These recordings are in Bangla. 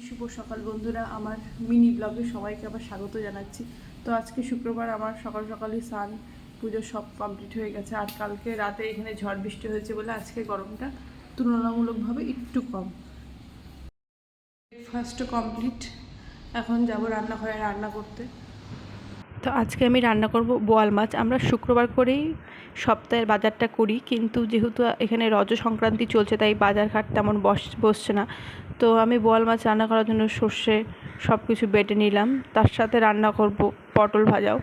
শুভ সকাল বন্ধুরা, আমার মিনি ব্লগে সবাইকে আবার স্বাগত জানাচ্ছি। তো আজকে শুক্রবার আমার সকাল সকালই স্নান পুজো সব কমপ্লিট হয়ে গেছে, আর কালকে রাতে এখানে ঝড় বৃষ্টি হয়েছে বলে আজকে গরমটা তুলনামূলকভাবে একটু কম। ব্রেকফাস্টও কমপ্লিট, এখন যাব রান্নাঘরে রান্না করতে। তো আজকে আমি রান্না করব বোয়াল মাছ। আমরা শুক্রবার করেই সপ্তাহের বাজারটা করি, কিন্তু যেহেতু এখানে রজ সংক্রান্তি চলছে, তাই বাজার ঘাট তেমন বস, বসছে না। তো আমি বোয়াল মাছ রান্না করার জন্য সর্ষে সব কিছু বেটে নিলাম। তার সাথে রান্না করব পটল ভাজাও।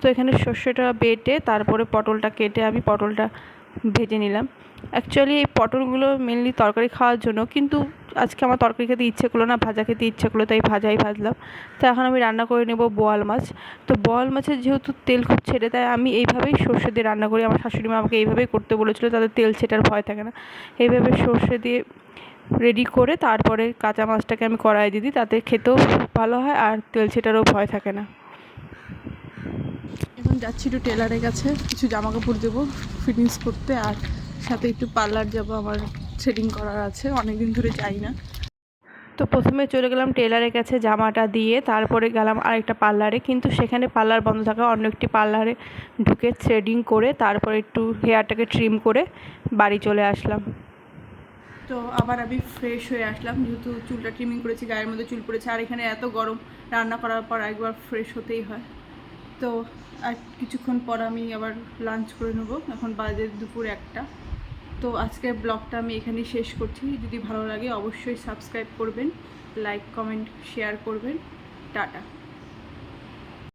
তো এখানে সর্ষেটা বেটে তারপরে পটলটা কেটে আমি পটলটা ভেজে নিলাম। অ্যাকচুয়ালি এই পটলগুলো মেনলি তরকারি খাওয়ার জন্য, কিন্তু আজকে আমার তরকারি খেতে ইচ্ছে করল না, ভাজা খেতে ইচ্ছে করল, তাই ভাজাই ভাজলাম। তো এখন আমি রান্না করে নেব বোয়াল মাছ। তো বোয়াল মাছের যেহেতু তেল খুব ছেড়ে দেয়, আমি এইভাবেই সর্ষে দিয়ে রান্না করি। আমার শাশুড়ি মা আমাকে এইভাবেই করতে বলেছিলো তাদের তেল ছেটার ভয় থাকে না। এইভাবে সর্ষে দিয়ে রেডি করে তারপরে কাঁচা মাছটাকে আমি কড়াইয়ে দিয়ে দিই তাতে খেতেও ভালো হয় আর তেল ছেটারও ভয় থাকে না। এখন যাচ্ছি একটু টেলারের কাছে কিছু জামা কাপড় দেবো ফিটিংস করতে আর সাথে একটু পার্লার যাব আমার থ্রেডিং করার আছে অনেক দিন ধরে যাই না। তো প্রথমে চলে গেলাম টেলারের কাছে জামাটা দিয়ে তারপরে গেলাম আরেকটা পার্লারে কিন্তু সেখানে পার্লার বন্ধ থাকা অন্য একটি পার্লারে ঢুকে থ্রেডিং করে তারপরে একটু হেয়ারটাকে ট্রিম করে বাড়ি চলে আসলাম। তো আবার আমি ফ্রেশ হয়ে আসলাম। যেহেতু চুলটা ট্রিমিং করেছি, গায়ের মধ্যে চুল পড়েছে, আর এখানে এত গরম রান্না করার পর একবার ফ্রেশ হতেই হয়। তো আর কিছুক্ষণ পর আমি আবার লাঞ্চ করে নেব। এখন বাজে দুপুর একটা। তো আজকের ব্লগটা আমি এখানেই শেষ করছি। যদি ভালো লাগে অবশ্যই সাবস্ক্রাইব করবেন লাইক কমেন্ট শেয়ার করবেন। টাটা।